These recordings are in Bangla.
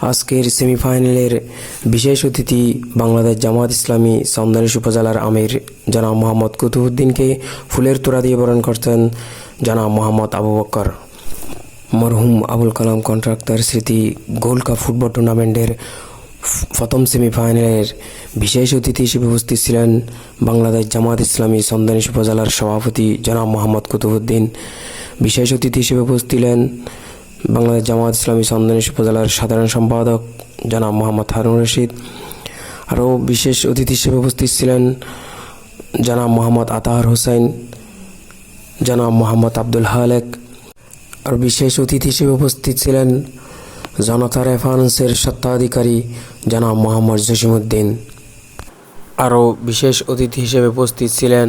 আজকের সেমিফাইনালের বিশেষ অতিথি বাংলাদেশ জামাত ইসলামী সন্দানিশ উপজেলার আমির, জনাব মোহাম্মদ কুতুবুদ্দিনকে ফুলের তোড়া দিয়ে বরণ করতেন জনাব মোহাম্মদ আবু বক্কর। মরহুম আবুল কালাম কন্ট্রাক্টর স্মৃতি গোল্ড কাপ ফুটবল টুর্নামেন্টের প্রথম সেমিফাইনালের বিশেষ অতিথি হিসেবে উপস্থিত ছিলেন বাংলাদেশ জামাত ইসলামী সন্দানিশ উপজেলার সভাপতি জনাব মোহাম্মদ কুতুবুদ্দিন বিশেষ অতিথি হিসেবে উপস্থিত ছিলেন বাংলাদেশ জামাত ইসলামী সন্দানিশ উপজেলার সাধারণ সম্পাদক জনাব মোহাম্মদ হারুন রশিদ। আরও বিশেষ অতিথি হিসেবে উপস্থিত ছিলেন জনাব মোহাম্মদ আতাহার হোসেন, জনাব মোহাম্মদ আব্দুল হালেক আর বিশেষ অতিথি হিসেবে উপস্থিত ছিলেন জনতা রেফারেন্সের স্বত্বাধিকারী জনাব মোহাম্মদ জসিমুদ্দিন আরও বিশেষ অতিথি হিসেবে উপস্থিত ছিলেন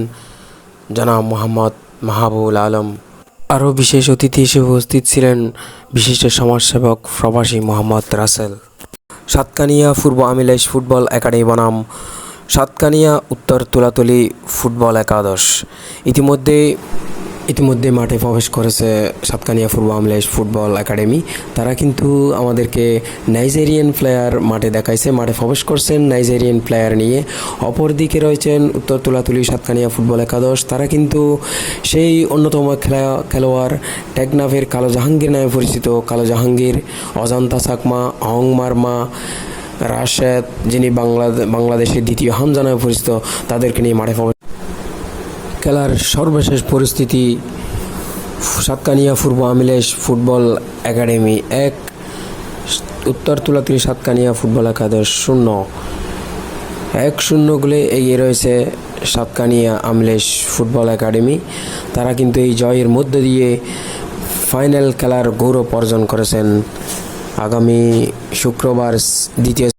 জনাব মোহাম্মদ মাহাবুল আলম। আরও বিশেষ অতিথি হিসেবে উপস্থিত ছিলেন বিশিষ্ট সমাজসেবক প্রবাসী মোহাম্মদ রাসেল। সাতকানিয়া পূর্ব আমিলেশ ফুটবল একাডেমি বনাম সাতকানিয়া উত্তর তুলাতুলি ফুটবল একাদশ। ইতিমধ্যে ইতিমধ্যে মাঠে প্রবেশ করেছে সাতকানিয়া পূর্ব আমলেশ ফুটবল একাডেমি। তারা কিন্তু আমাদেরকে নাইজেরিয়ান প্লেয়ার মাঠে দেখাইছে, মাঠে প্রবেশ করছেন নাইজেরিয়ান প্লেয়ার নিয়ে। অপরদিকে রয়েছেন উত্তর তুলাতুলি সাতকানিয়া ফুটবল একাদশ। তারা কিন্তু সেই অন্যতম খেলা, খেলোয়াড় টেকনাফের কালো জাহাঙ্গীর নামে পরিচিত। কালো জাহাঙ্গীর অজান্তা চাকমা অং মারমা, রাশেদ, যিনি বাংলা বাংলাদেশের দ্বিতীয় হামজা নামে পরিচিত, তাদেরকে নিয়ে মাঠে প্রবেশ খেলার সর্বশেষ পরিস্থিতি সাতকানিয়া পূর্ব আমিলেশ ফুটবল একাডেমি এক, উত্তর তুলাতুলি সাতকানিয়া ফুটবল একাদশ শূন্য। এক শূন্য গোলে এগিয়ে রয়েছে সাতকানিয়া আমলেশ ফুটবল একাডেমি। তারা কিন্তু এই জয়ের মধ্য দিয়ে ফাইনাল খেলার গৌরব অর্জন করেছেন। আগামী শুক্রবার দ্বিতীয়